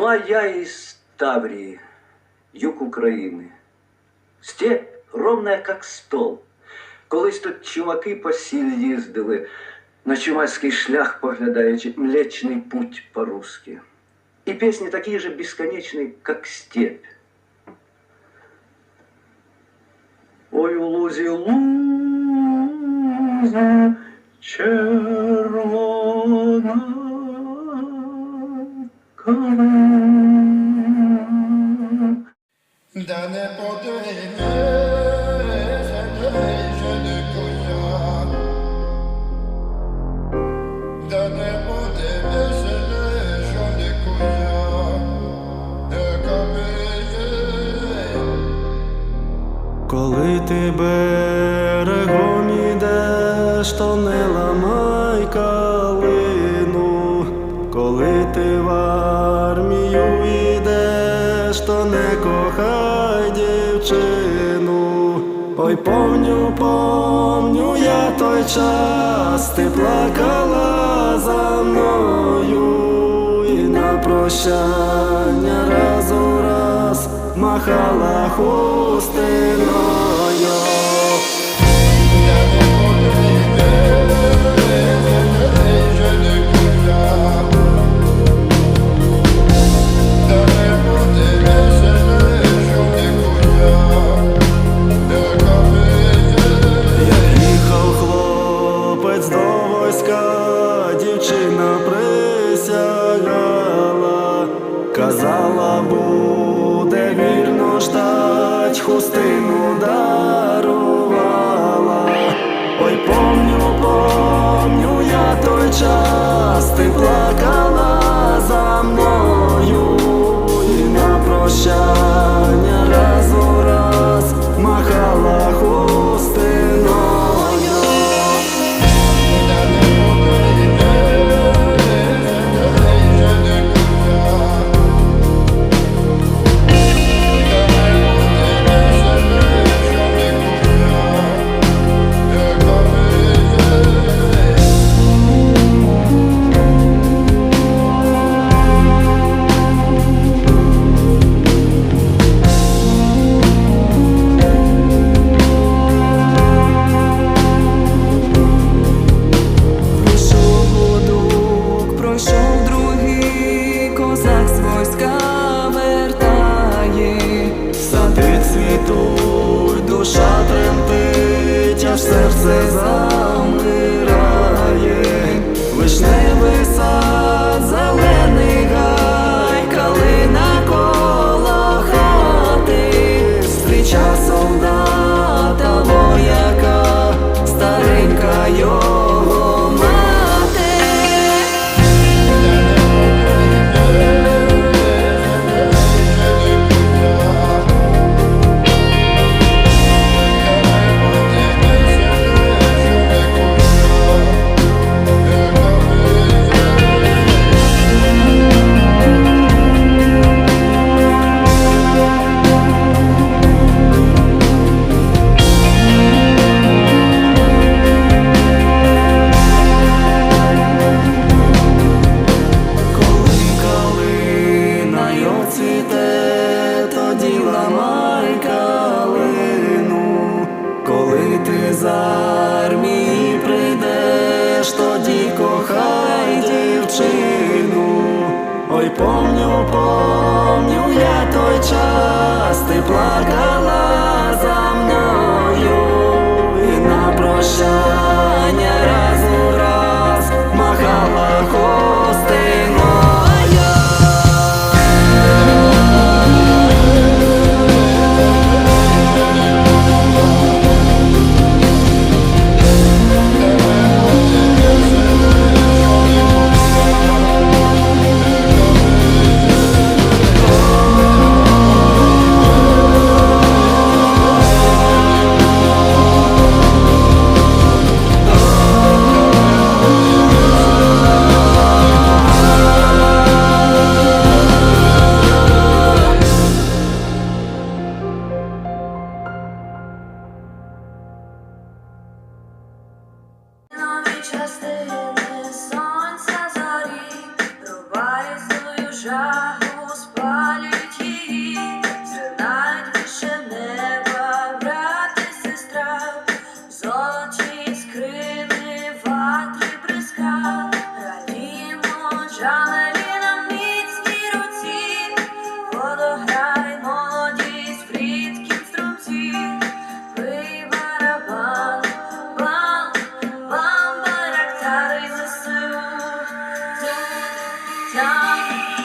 Ну, а я из Таврии, юг України. Степь ровная, как стол. Колись тут чуваки по сіль їздили, на чумацький шлях поглядаючи Млечний путь по-русски. И песни такие же бесконечные, как степь. Ой, у лузі луза червона Яка бije. Коли ти берегом ідеш, то не ламай калину, коли армію йдеш, то не кохай дівчину. Ой, помню, помню я той час, ти плакала за мною і на прощання раз у раз махала хустиною. Хустину дарувала. Ой, помню, помню я той час, ти плакала час ты плакал. Частини сонця зорі, рубає свою жагу, спалюють її, зринають неба, брат і сестра, золоті скрини, ватрі бризка, радіємо на міцній руці, водограй. time.